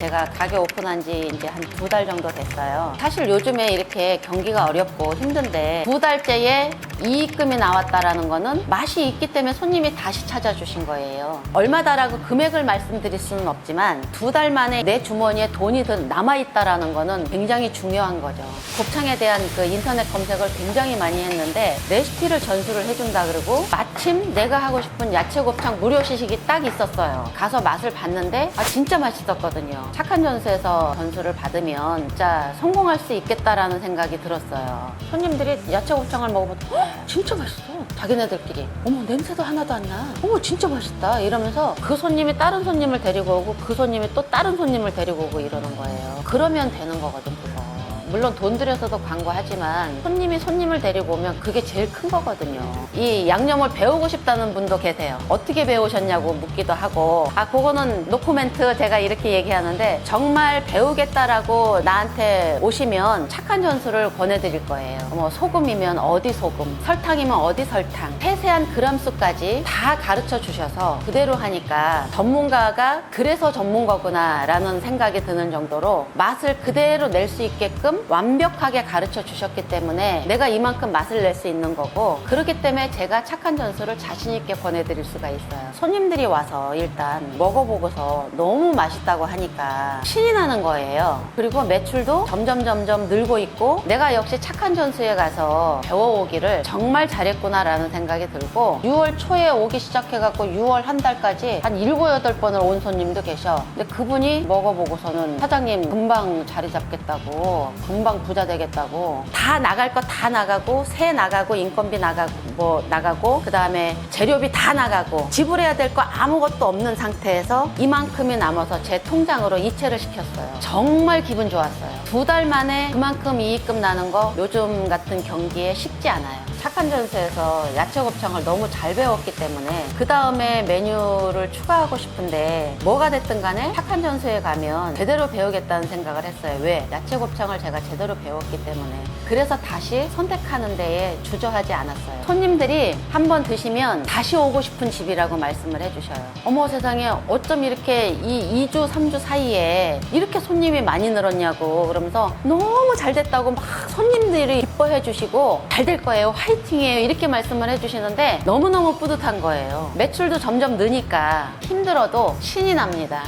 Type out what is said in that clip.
제가 가게 오픈한 지 이제 한 두 달 정도 됐어요. 사실 요즘에 이렇게 경기가 어렵고 힘든데 두 달째에 이익금이 나왔다라는 거는 맛이 있기 때문에 손님이 다시 찾아주신 거예요. 얼마다라고 금액을 말씀드릴 수는 없지만 두 달 만에 내 주머니에 돈이 더 남아있다라는 거는 굉장히 중요한 거죠. 곱창에 대한 그 인터넷 검색을 굉장히 많이 했는데 레시피를 전수를 해준다 그러고 마침 내가 하고 싶은 야채 곱창 무료 시식이 딱 있었어요. 가서 맛을 봤는데 아 진짜 맛있었거든요. 착한 전수에서 전수를 받으면 진짜 성공할 수 있겠다라는 생각이 들었어요. 손님들이 야채 곱창을 먹어보고 "헉, 진짜 맛있어. 자기네들끼리 어머 냄새도 하나도 안 나. 어머 진짜 맛있다 이러면서 그 손님이 다른 손님을 데리고 오고 그 손님이 또 다른 손님을 데리고 오고 이러는 거예요. 그러면 되는 거거든 그거. 물론 돈 들여서도 광고하지만 손님이 손님을 데리고 오면 그게 제일 큰 거거든요. 이 양념을 배우고 싶다는 분도 계세요. 어떻게 배우셨냐고 묻기도 하고 아 그거는 노코멘트 제가 이렇게 얘기하는데 정말 배우겠다라고 나한테 오시면 착한 전수를 권해드릴 거예요. 뭐 소금이면 어디 소금, 설탕이면 어디 설탕, 세세한 그람 수까지 다 가르쳐 주셔서 그대로 하니까 전문가가 그래서 전문가구나라는 생각이 드는 정도로 맛을 그대로 낼 수 있게끔 완벽하게 가르쳐 주셨기 때문에 내가 이만큼 맛을 낼 수 있는 거고 그렇기 때문에 제가 착한 전수를 자신 있게 보내드릴 수가 있어요. 손님들이 와서 일단 먹어보고서 너무 맛있다고 하니까 신이 나는 거예요. 그리고 매출도 점점 점점 늘고 있고 내가 역시 착한 전수에 가서 배워오기를 정말 잘했구나라는 생각이 들고 6월 초에 오기 시작해갖고 6월 한 달까지 한 7, 8번을 온 손님도 계셔. 근데 그분이 먹어보고서는 사장님 금방 자리 잡겠다고 금방 부자 되겠다고 다 나갈 거 다 나가고 새 나가고 인건비 나가고 뭐 나가고 그 다음에 재료비 다 나가고 지불해야 될 거 아무것도 없는 상태에서 이만큼이 남아서 제 통장으로 이체를 시켰어요. 정말 기분 좋았어요. 두 달 만에 그만큼 이익금 나는 거 요즘 같은 경기에 쉽지 않아요. 착한 전수에서 야채 곱창을 너무 잘 배웠기 때문에 그 다음에 메뉴를 추가하고 싶은데 뭐가 됐든 간에 착한 전수에 가면 제대로 배우겠다는 생각을 했어요. 왜? 야채 곱창을 제가 제대로 배웠기 때문에. 그래서 다시 선택하는 데에 주저하지 않았어요. 손님들이 한번 드시면 다시 오고 싶은 집이라고 말씀을 해주셔요. 어머 세상에 어쩜 이렇게 이 2주, 3주 사이에 이렇게 손님이 많이 늘었냐고 그러면서 너무 잘 됐다고 막 손님들이 기뻐해 주시고 잘 될 거예요. 화이팅이에요. 이렇게 말씀을 해주시는데 너무너무 뿌듯한 거예요. 매출도 점점 느니까 힘들어도 신이 납니다.